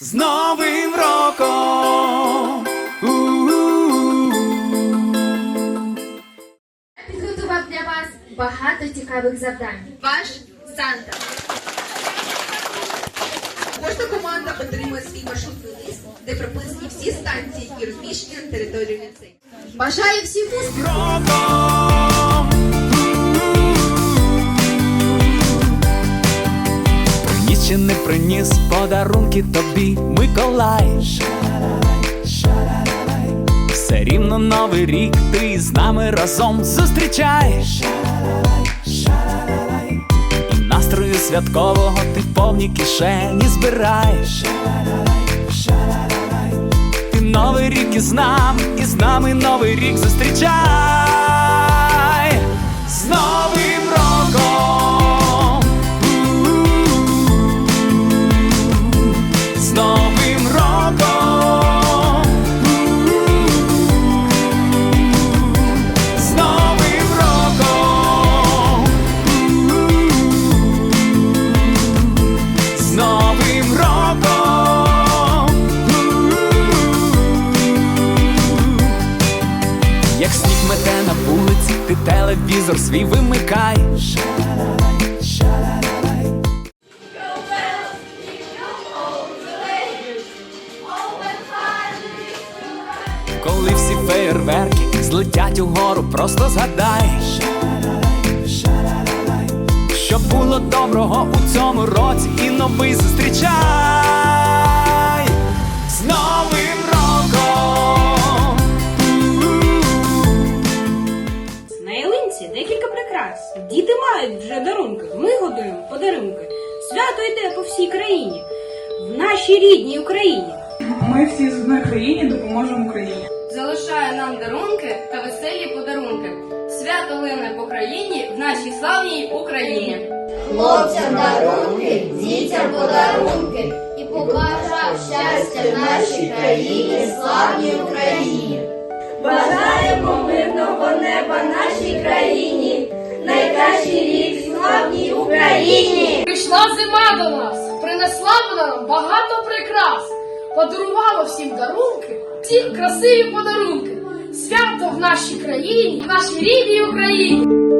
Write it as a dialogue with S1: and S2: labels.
S1: З Новим роком!
S2: Підготував для вас багато цікавих завдань.
S3: Ваш Санта. Кожна команда отримує свій маршрутний лист, де прописані всі станції, які розміщені на території ліцею. Бажаю всім успіху!
S1: Чи не приніс подарунки тобі, Миколай. Все рівно новий рік ти з нами разом зустрічаєш. І настрою святкового ти повні кишені збираєш. Ти новий рік із нами, і з нами новий рік зустрічай Як сніг мете на вулиці, ти телевізор свій вимикаєш. Коли всі феєрверки злетять угору, просто згадаєш. Що було доброго у цьому році і новий зустрічай
S4: Діти мають вже дарунки. Ми годуємо подарунки. Свято йде по всій країні, в нашій рідній Україні.
S5: Ми всі з одної країни допоможемо Україні.
S6: залишає нам дарунки та веселі подарунки. Свято лине по країні в нашій славній Україні.
S7: Хлопцям дарунки, дітям подарунки і побажав щастя нашій країні, славній Україні. Бажаємо мирного неба нашій країні, Україні.
S6: Прийшла зима до нас, принесла вона нам багато прикрас, подарувала всім дарунки, всім красиві подарунки. Свято в нашій країні, в нашій рідній Україні.